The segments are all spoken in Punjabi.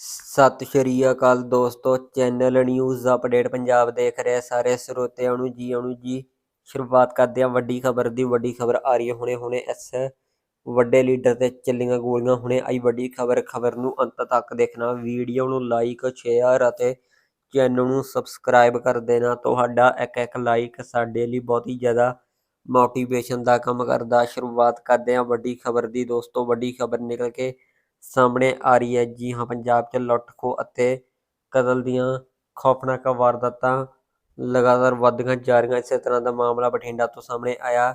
ਸਤਿ ਸ਼੍ਰੀ ਅਕਾਲ ਦੋਸਤੋ, ਚੈਨਲ ਨਿਊਜ਼ ਅਪਡੇਟ ਪੰਜਾਬ ਦੇਖ ਰਹੇ ਸਾਰੇ ਸਰੋਤਿਆਂ ਨੂੰ ਜੀ, ਆਉਣ ਜੀ। ਸ਼ੁਰੂਆਤ ਕਰਦੇ ਹਾਂ ਵੱਡੀ ਖਬਰ ਦੀ, ਵੱਡੀ ਖਬਰ ਆ ਰਹੀ ਹੈ ਹੁਣੇ ਹੁਣੇ ਇਸ ਵੱਡੇ ਲੀਡਰ ਤੇ ਚੱਲੀਆਂ ਗੋਲੀਆਂ। ਹੁਣੇ ਆਈ ਵੱਡੀ ਖਬਰ ਖਬਰ ਨੂੰ ਅੰਤ ਤੱਕ ਦੇਖਣਾ। ਵੀਡੀਓ ਨੂੰ ਲਾਈਕ ਸ਼ੇਅਰ ਅਤੇ ਚੈਨਲ ਨੂੰ ਸਬਸਕ੍ਰਾਈਬ ਕਰ ਦੇਣਾ। ਤੁਹਾਡਾ ਇੱਕ ਇੱਕ ਲਾਈਕ ਸਾਡੇ ਲਈ ਬਹੁਤ ਹੀ ਜ਼ਿਆਦਾ ਮੋਟੀਵੇਸ਼ਨ ਦਾ ਕੰਮ ਕਰਦਾ। ਸ਼ੁਰੂਆਤ ਕਰਦੇ ਹਾਂ ਵੱਡੀ ਖਬਰ ਦੀ। ਦੋਸਤੋ, ਵੱਡੀ ਖਬਰ ਨਿਕਲ ਕੇ ਸਾਹਮਣੇ ਆ ਰਹੀ ਹੈ। ਜੀ ਹਾਂ, ਪੰਜਾਬ 'ਚ ਲੁੱਟ ਖੋਹ ਅਤੇ ਕਤਲ ਦੀਆਂ ਖੌਫਨਾਕ ਵਾਰਦਾਤਾਂ ਲਗਾਤਾਰ ਵੱਧਦੀਆਂ ਜਾ ਰਹੀਆਂ। ਇਸੇ ਤਰ੍ਹਾਂ ਦਾ ਮਾਮਲਾ ਬਠਿੰਡਾ ਤੋਂ ਸਾਹਮਣੇ ਆਇਆ,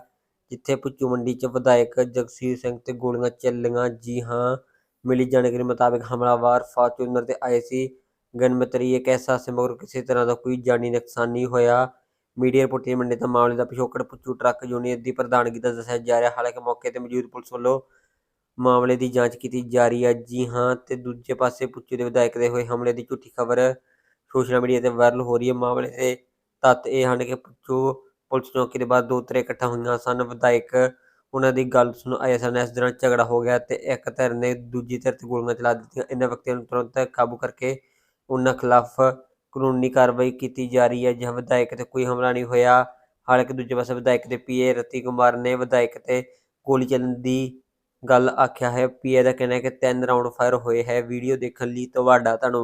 ਜਿੱਥੇ ਪੁੱਚੂ ਮੰਡੀ 'ਚ ਵਿਧਾਇਕ ਜਗਸੀਰ ਸਿੰਘ ਤੇ ਗੋਲੀਆਂ ਚੱਲੀਆਂ। ਜੀ ਹਾਂ, ਮਿਲੀ ਜਾਣਕਾਰੀ ਮੁਤਾਬਕ ਹਮਲਾਵਰ ਫਾਰਚੂਨਰ ਤੇ ਆਏ ਸੀ। ਗਨਮਤਰੀ ਇੱਕ ਐਸਾ ਮਗਰ ਕਿਸੇ ਤਰ੍ਹਾਂ ਦਾ ਕੋਈ ਜਾਨੀ ਨੁਕਸਾਨ ਨਹੀਂ ਹੋਇਆ। ਮੀਡੀਆ ਰਿਪੋਰਟ ਮੰਡੇ ਦਾ ਮਾਮਲੇ ਦਾ ਪਿਛੋਕੜ ਪੁੱਚੂ ਟਰੱਕ ਯੂਨੀਅਨ ਦੀ ਪ੍ਰਧਾਨਗੀ ਦਾ ਦੱਸਿਆ ਜਾ ਰਿਹਾ। ਹਾਲਾਂਕਿ ਮੌਕੇ ਤੇ ਮੌਜੂਦ ਪੁਲਿਸ ਵੱਲੋਂ ਮਾਮਲੇ ਦੀ ਜਾਂਚ ਕੀਤੀ ਜਾ ਰਹੀ ਹੈ। ਜੀ ਹਾਂ, ਤੇ ਦੂਜੇ ਪਾਸੇ ਪੁੱਚੂ ਦੇ ਵਿਧਾਇਕ ਦੇ ਹੋਏ ਹਮਲੇ ਦੀ ਝੂਠੀ ਖਬਰ ਸੋਸ਼ਲ ਮੀਡੀਆ ਤੇ ਵਾਇਰਲ ਹੋ ਰਹੀ ਹੈ। ਮਾਮਲੇ ਦੇ ਤੱਤ ਇਹ ਹਨ ਕਿ ਪੁੱਚੂ ਪੁਲਿਸ ਚੌਕੀ ਦੇ ਬਾਅਦ ਦੋ ਧਿਰਾਂ ਇਕੱਠਾ ਹੋਈਆਂ ਸਨ। ਵਿਧਾਇਕ ਉਹਨਾਂ ਦੀ ਗੱਲ ਸੁਣ ਆਏ ਸਨ। ਇਸ ਦੌਰਾਨ ਝਗੜਾ ਹੋ ਗਿਆ ਤੇ ਇੱਕ ਧਿਰ ਨੇ ਦੂਜੀ ਧਿਰ ਤੇ ਗੋਲੀਆਂ ਚਲਾ ਦਿੱਤੀਆਂ। ਇਹਨਾਂ ਵਿਅਕਤੀਆਂ ਨੂੰ ਤੁਰੰਤ ਕਾਬੂ ਕਰਕੇ ਉਹਨਾਂ ਖਿਲਾਫ ਕਾਨੂੰਨੀ ਕਾਰਵਾਈ ਕੀਤੀ ਜਾ ਰਹੀ ਹੈ। ਜਿਹ ਵਿਧਾਇਕ ਤੇ ਕੋਈ ਹਮਲਾ ਨਹੀਂ ਹੋਇਆ। ਹਾਲਾਂਕਿ ਦੂਜੇ ਪਾਸੇ ਵਿਧਾਇਕ ਦੇ ਪੀਏ ਰਤੀ ਕੁਮਾਰ ਨੇ ਵਿਧਾਇਕ ਤੇ ਗੋਲੀ ਚੱਲਣ ਦੀ ਗੱਲ ਆਖਿਆ ਹੈ। ਪੀਏ ਦਾ ਕਹਿਣਾ ਹੈ ਕਿ ਤਿੰਨ ਰਾਉਂਡ ਫਾਇਰ ਹੋਏ ਹੈ। ਵੀਡੀਓ ਦੇਖਣ ਲਈ ਤੁਹਾਡਾ ਧੰਨਵਾਦ।